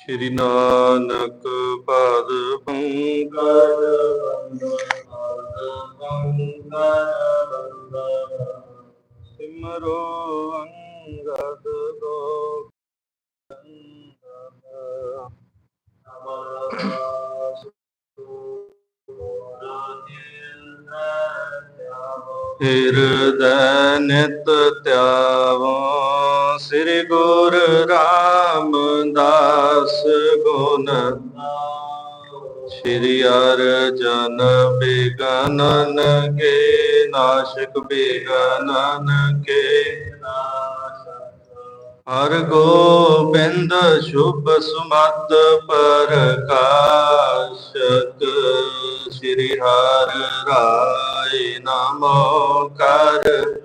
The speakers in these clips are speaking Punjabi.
ਸ਼੍ਰੀ ਨਾਨਕ ਪਾਦ ਪੰਕਜ ਸਿਮਰੋ ਅੰਗਦ ਗੋਬਿੰਦ ਹਿਰਦੈ ਨਿਤ ਧਿਆਵੋ ਸ੍ਰੀ ਗੁਰ ਰਾਮਦਾਸ ਗੁਣ ਸ਼੍ਰੀ ਅਰਜਨ ਬਿਗਨਨ ਕੇ, ਨਾਸ਼ਕ ਬਿਗਨਨ ਕੇ। ਹਰ ਗੋਬਿੰਦ ਸ਼ੁਭ ਸੁਮਤ ਪ੍ਰਕਾਸ਼ਕ, ਸ੍ਰੀ ਹਰ ਰਾਇ ਨਮੋ ਕਰ।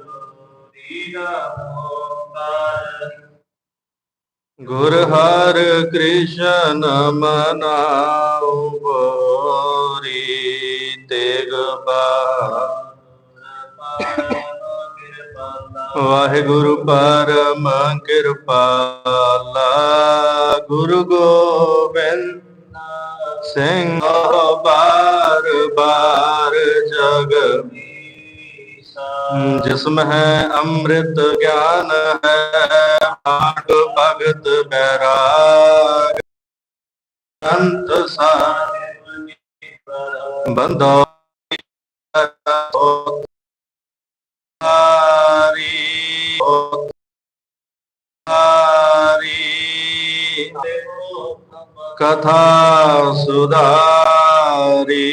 ਗੁਰ ਹਰ ਕ੍ਰਿਸ਼ਨ ਮਨਾਉ ਬੋਰੀ ਤੇਗ ਵਾਹਿਗੁਰੂ ਪਰਮ ਕਿਰਪਾਲਾ, ਗੁਰੂ ਗੋਬਿੰਦ ਸਿੰਘ ਬਾਰ ਬਾਰ ਜਗ ਜਿਸਮ ਹੈ ਅੰਮ੍ਰਿਤ ਗਿਆਨ ਹੈ ਭਗਤ ਬੈਰਾਗ। ਅੰਤ ਸਾਰ ਬੰਦੋ ਹਾਰੀ ਹਾਰੀ ਕਥਾ ਸੁਧਾਰੀ।